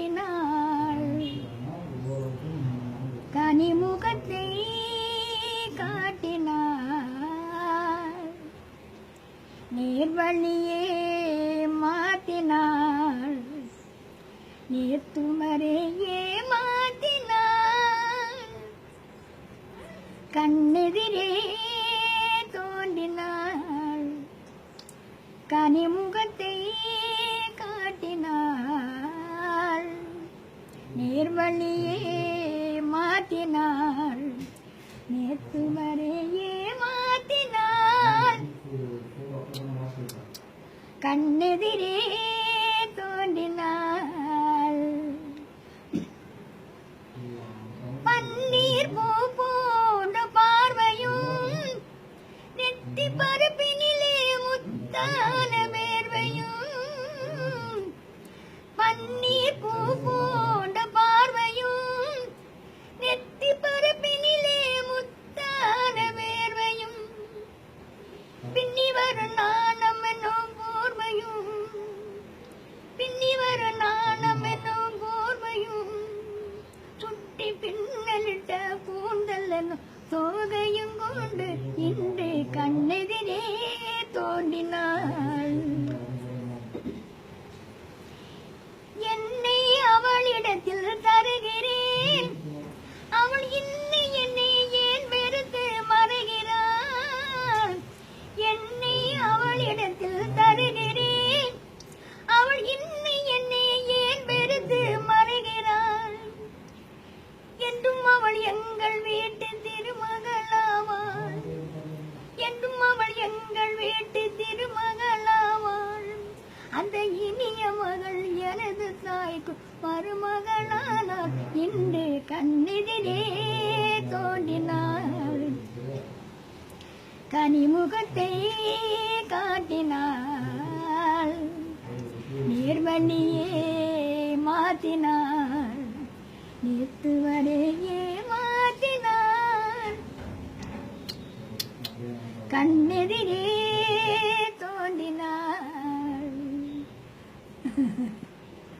தோன்றினாள் கனிமுகத்தை காட்டினாள் நீர்வழியே மாத்தினாள் நீர்த்துமரையே மாத்தினாள் கண்ணெதிரே மாற்றினாள் நேற்று வரையே மாற்றினாள் கண்ணெதிரே தோன்றினாள். கூந்தல் தோகையும் கொண்டு இன்று கண்ணெதிரே தோன்றினாள். என்னை அவளிடத்தில் தருகிறேன். அவள் இன்னை என்னை ஏன் வெறுத்து மறைகிறாள்? என்னை அவளிடத்தில் தருகிறேன். அவள் இன்னை என்னை ஏன் வெறுத்து மறைகிறாள்? என்றும் அவள் எங்கள் வீட்டு அந்த இனிய மகள் எனது தாய்க்கு மருமகளானார். இன்று கண்ணெதிரே தோன்றினாள். கனிமுகத்தை காட்டினாள். நீர்வண்ணியே மாத்தினாள். நேற்று வரையே மாத்தினாள். கண்ணெதிரே